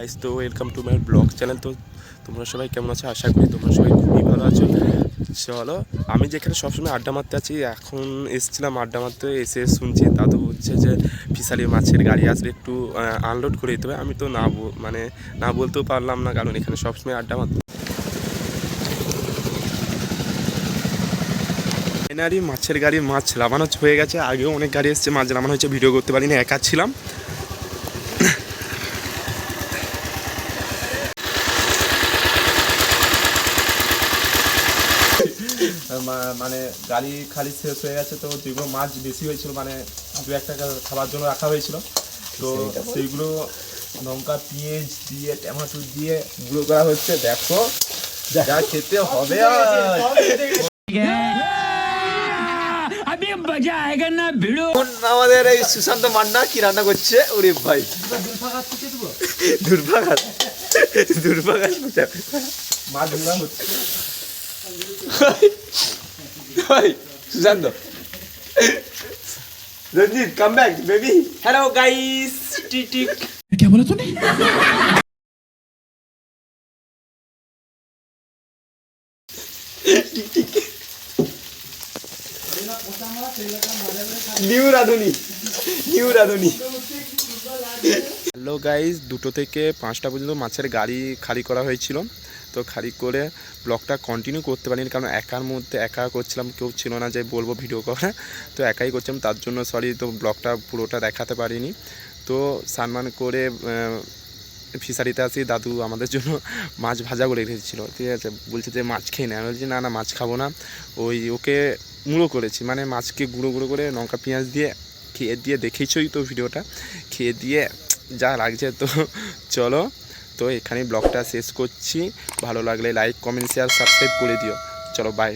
Guys তো welcome to my blog channel তো তোমরা সবাই কেমন আছো? আশা করি তোমরা সবাই খুবই ভালো আছো। চলো, আমি যেখানে সবসময় আড্ডা মারতে আছি, এখন এসেছিলাম আড্ডা মারতে, এসে শুনছি দাদু বলছে যে ফিশারি মাছের গাড়ি আসবে একটু আনলোড করে দিতে হবে। আমি তো না মানে না বলতেও পারলাম না, কারণ এখানে সবসময় আড্ডা মারতে মাছের গাড়ি মাছ লাগানো হয়ে গেছে। আগেও অনেক গাড়ি এসছে, মাছ লাগানো হয়েছে ভিডিও করতে পারিনি, একা ছিলাম। মানে গাড়ি খালি শেষ হয়ে গেছে তো যেগুলো মাছ বেশি হয়েছিল মানে দু এক টাকা খাবার জন্য রাখা হয়েছিল। তো সেইগুলো লঙ্কা পেঁয়াজ দিয়ে টমেটো দিয়ে গুঁড়ো করা হচ্ছে। দেখো যা খেতে হবে আমাদের এই সুশান্ত মান্না কি রান্না করছে? ওরে ভাই। মাছ হচ্ছে ভাই Sushant Ranjit come back baby hello guys টিটিক क्या बोला तूने নিউ রাধুনি নিউ রাধুনি hello guys দুটো থেকে পাঁচটা পর্যন্ত মাছের গাড়ি খালি করা হয়েছিল। তো খালি করে ব্লগটা কন্টিনিউ করতে পারিনি, কারণ একার মধ্যে একা করছিলাম, কেউ ছিল না যে বলব ভিডিও করে। তো একাই করছিলাম, তার জন্য সরি তো ব্লগটা পুরোটা দেখাতে পারিনি। তো সানমান করে ফিশারিতে আসি, দাদু আমাদের জন্য মাছ ভাজা করে রেখেছিলো। ঠিক আছে, বলছে যে মাছ খেয়ে নেয় বলছি, না না, মাছ খাব না। ওই ওকে মুড়ো করেছি মানে মাছকে গুঁড়ো গুঁড়ো করে লঙ্কা, পেঁয়াজ দিয়ে খেয়ে দিয়ে দেখেছই তো ভিডিওটা খেয়ে দিয়ে যা লাগছে তো, চলো। তো এখানে ব্লগটা শেষ করছি। ভালো লাগলে লাইক কমেন্ট শেয়ার সাবস্ক্রাইব করে দিও। চলো বাই